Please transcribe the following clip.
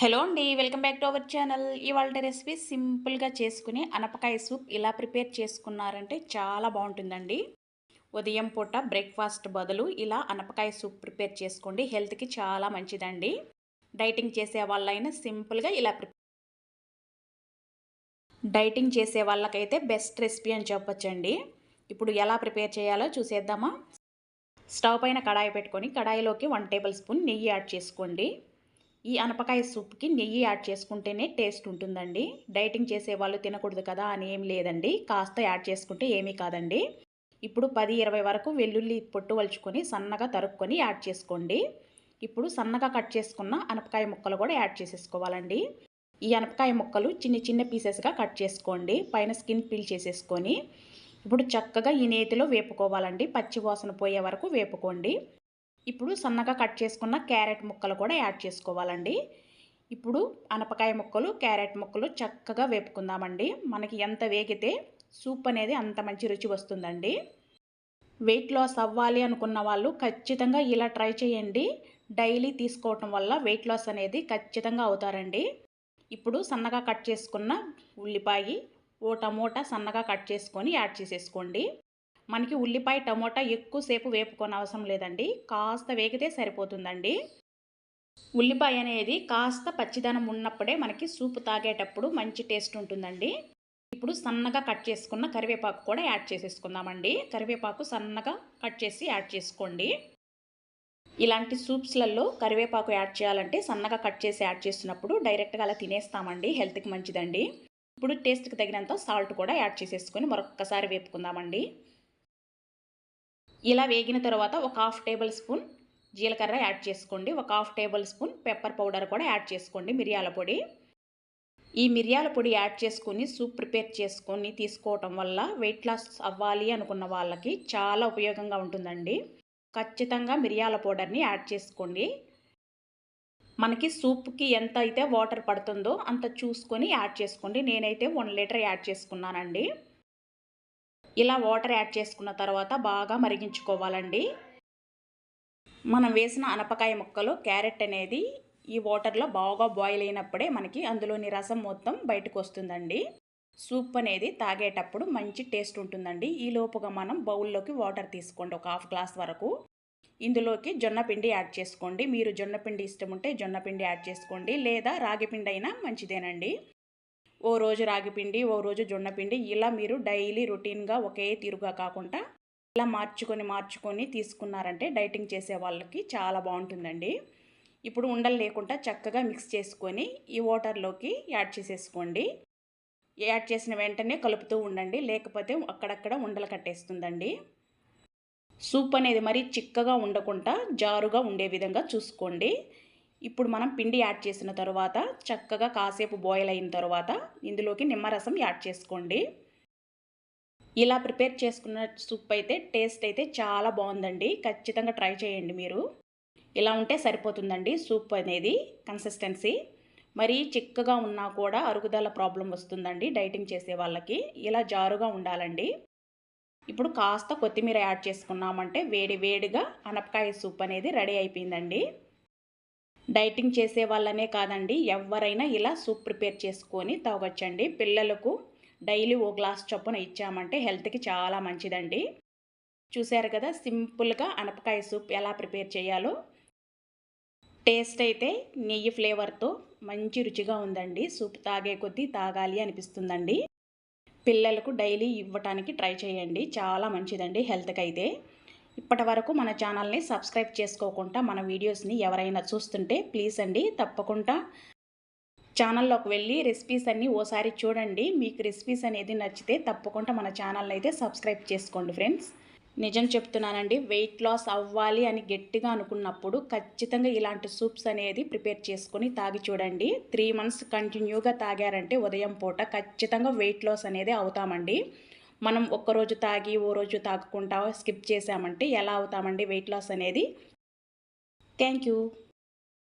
Hello అండి welcome back to our channel. ఇవాళ recipe సింపుల్గా చేసుకుని అనపకాయ సూప్ ఇలా ప్రిపేర్ చేసుకున్నారంటే చాలా బాగుంటుందండి. ఉదయం పూట బ్రేక్ఫాస్ట్ బదులు ఇలా అనపకాయ సూప్ ప్రిపేర్ చేసుకోండి హెల్త్కి చాలా మంచిదండి. డైటింగ్ చేసే వాళ్ళైనా సింపుల్గా ఇలా ప్రిపేర్ డైటింగ్ చేసే వాళ్ళకైతే బెస్ట్ రెసిపీ అని చెప్పొచ్చండి. ఇప్పుడు ఎలా ప్రిపేర్ చేయాలో చూసేద్దామా? స్టవ్ పైన కడాయి పెట్టుకొని కడాయిలోకి వన్ టేబుల్ స్పూన్ నెయ్యి యాడ్ చేసుకోండి. ఈ అనపకాయ సూప్కి నెయ్యి యాడ్ చేసుకుంటేనే టేస్ట్ ఉంటుందండి. డైటింగ్ చేసే వాళ్ళు తినకూడదు కదా అని ఏం లేదండి. కాస్త యాడ్ చేసుకుంటే ఏమీ కాదండి. ఇప్పుడు పది ఇరవై వరకు వెల్లుల్లి పొట్టు వలుచుకొని సన్నగా తరుక్కొని యాడ్ చేసుకోండి. ఇప్పుడు సన్నగా కట్ చేసుకున్న అనపకాయ ముక్కలు కూడా యాడ్ చేసేసుకోవాలండి. ఈ అనపకాయ ముక్కలు చిన్న చిన్న పీసెస్గా కట్ చేసుకోండి. పైన స్కిన్ పీల్ చేసేసుకొని. ఇప్పుడు చక్కగా ఈ నేతిలో వేపుకోవాలండి. పచ్చి వాసన పోయే వరకు వేపుకోండి. ఇప్పుడు సన్నగా కట్ చేసుకున్న క్యారెట్ ముక్కలు కూడా యాడ్ చేసుకోవాలండి. ఇప్పుడు అనపకాయ ముక్కలు క్యారెట్ ముక్కలు చక్కగా వేపుకుందామండి. మనకి ఎంత వేగితే సూప్ అనేది అంత మంచి రుచి వస్తుందండి. వెయిట్ లాస్ అవ్వాలి అనుకున్న వాళ్ళు ఖచ్చితంగా ఇలా ట్రై చేయండి. డైలీ తీసుకోవటం వల్ల వెయిట్ లాస్ అనేది ఖచ్చితంగా అవుతారండి. ఇప్పుడు సన్నగా కట్ చేసుకున్న ఉల్లిపాయ ఓ టమోటా సన్నగా కట్ చేసుకొని యాడ్ చేసేసుకోండి. మనకి ఉల్లిపాయ టమోటా ఎక్కువసేపు వేపుకొని అవసరం లేదండి. కాస్త వేగితే సరిపోతుందండి. ఉల్లిపాయ అనేది కాస్త పచ్చిదనం ఉన్నప్పుడే మనకి సూప్ తాగేటప్పుడు మంచి టేస్ట్ ఉంటుందండి. ఇప్పుడు సన్నగా కట్ చేసుకున్న కరివేపాకు కూడా యాడ్ చేసేసుకుందామండి. కరివేపాకు సన్నగా కట్ చేసి యాడ్ చేసుకోండి. ఇలాంటి సూప్స్లలో కరివేపాకు యాడ్ చేయాలంటే సన్నగా కట్ చేసి యాడ్ చేసినప్పుడు డైరెక్ట్గా అలా తినేస్తామండి. హెల్త్కి మంచిదండి. ఇప్పుడు టేస్ట్కి తగినంత సాల్ట్ కూడా యాడ్ చేసేసుకొని మరొక్కసారి వేపుకుందామండి. ఇలా వేగిన తర్వాత ఒక హాఫ్ టేబుల్ స్పూన్ జీలకర్ర యాడ్ చేసుకోండి. ఒక half tablespoon pepper powder కూడా యాడ్ చేసుకోండి మిరియాల పొడి. ఈ మిరియాల పొడి యాడ్ చేసుకుని సూప్ ప్రిపేర్ చేసుకొని తీసుకోవటం వల్ల వెయిట్ లాస్ అవ్వాలి అనుకున్న వాళ్ళకి చాలా ఉపయోగంగా ఉంటుందండి. ఖచ్చితంగా మిరియాల పౌడర్ని యాడ్ చేసుకోండి. మనకి సూప్కి ఎంత అయితే వాటర్ పడుతుందో అంత చూసుకొని యాడ్ చేసుకోండి. నేనైతే వన్ లీటర్ యాడ్ చేసుకున్నానండి. ఇలా వాటర్ యాడ్ చేసుకున్న తర్వాత బాగా మరిగించుకోవాలండి. మనం వేసిన అనపకాయ ముక్కలు క్యారెట్ అనేది ఈ వాటర్లో బాగా బాయిల్ అయినప్పుడే మనకి అందులోని రసం మొత్తం బయటకు వస్తుందండి. సూప్ అనేది తాగేటప్పుడు మంచి టేస్ట్ ఉంటుందండి. ఈ లోపుగా మనం బౌల్లోకి వాటర్ తీసుకోండి ఒక హాఫ్ గ్లాస్ వరకు. ఇందులోకి జొన్నపిండి యాడ్ చేసుకోండి. మీరు జొన్నపిండి ఇష్టం ఉంటే జొన్నపిండి యాడ్ చేసుకోండి. లేదా రాగి పిండి అయినా మంచిదేనండి. ఓ రోజు రాగిపిండి ఓ రోజు జొన్నపిండి ఇలా మీరు డైలీ రొటీన్గా ఒకే తీరుగా కాకుండా ఇలా మార్చుకొని మార్చుకొని తీసుకున్నారంటే డైటింగ్ చేసే వాళ్ళకి చాలా బాగుంటుందండి. ఇప్పుడు ఉండలు లేకుండా చక్కగా మిక్స్ చేసుకొని ఈ వాటర్లోకి యాడ్ చేసేసుకోండి. యాడ్ చేసిన వెంటనే కలుపుతూ ఉండండి లేకపోతే అక్కడక్కడ ఉండలు కట్టేస్తుందండి. సూప్ అనేది మరీ చిక్కగా ఉండకుండా జారుగా ఉండే విధంగా చూసుకోండి. ఇప్పుడు మనం పిండి యాడ్ చేసిన తర్వాత చక్కగా కాసేపు బాయిల్ అయిన తర్వాత ఇందులోకి నిమ్మరసం యాడ్ చేసుకోండి. ఇలా ప్రిపేర్ చేసుకున్న సూప్ అయితే టేస్ట్ అయితే చాలా బాగుందండి. ఖచ్చితంగా ట్రై చేయండి మీరు. ఇలా ఉంటే సరిపోతుందండి సూప్ అనేది కన్సిస్టెన్సీ మరీ చిక్కగా ఉన్నా కూడా అరుగుదల ప్రాబ్లం వస్తుందండి డైటింగ్ చేసే వాళ్ళకి. ఇలా జారుగా ఉండాలండి. ఇప్పుడు కాస్త కొత్తిమీర యాడ్ చేసుకున్నామంటే వేడి వేడిగా అనపకాయ సూప్ అనేది రెడీ అయిపోయిందండి. డైటింగ్ చేసే వాళ్ళనే కాదండి ఎవరైనా ఇలా సూప్ ప్రిపేర్ చేసుకొని తాగొచ్చండి. పిల్లలకు డైలీ ఓ గ్లాస్ చొప్పున ఇచ్చామంటే హెల్త్కి చాలా మంచిదండి. చూశారు కదా సింపుల్గా అనపకాయ సూప్ ఎలా ప్రిపేర్ చేయాలో? టేస్ట్ అయితే నెయ్యి ఫ్లేవర్తో మంచి రుచిగా ఉందండి. సూప్ తాగే కొద్దీ తాగాలి అనిపిస్తుందండి. పిల్లలకు డైలీ ఇవ్వటానికి ట్రై చేయండి. చాలా మంచిదండి హెల్త్కి అయితే ఇప్పటి వరకు మన ఛానల్ని సబ్స్క్రైబ్ చేసుకోకుండా మన వీడియోస్ని ఎవరైనా చూస్తుంటే ప్లీజ్ అండి తప్పకుండా ఛానల్లోకి వెళ్ళి రెసిపీస్ అన్నీ ఓసారి చూడండి. మీకు రెసిపీస్ అనేది నచ్చితే తప్పకుండా మన ఛానల్ని అయితే సబ్స్క్రైబ్ చేసుకోండి ఫ్రెండ్స్. నిజం చెప్తున్నానండి వెయిట్ లాస్ అవ్వాలి అని గట్టిగా అనుకున్నప్పుడు ఖచ్చితంగా ఇలాంటి సూప్స్ అనేది ప్రిపేర్ చేసుకొని తాగి చూడండి. త్రీ మంత్స్ కంటిన్యూగా తాగారంటే ఉదయం పూట ఖచ్చితంగా వెయిట్ లాస్ అనేది అవుతామండి. మనం ఒక్కరోజు తాగి ఓ రోజు తాగకుండా స్కిప్ చేసామంటే ఎలా అవుతామండి? వెయిట్ లాస్ అనేది. Thank you.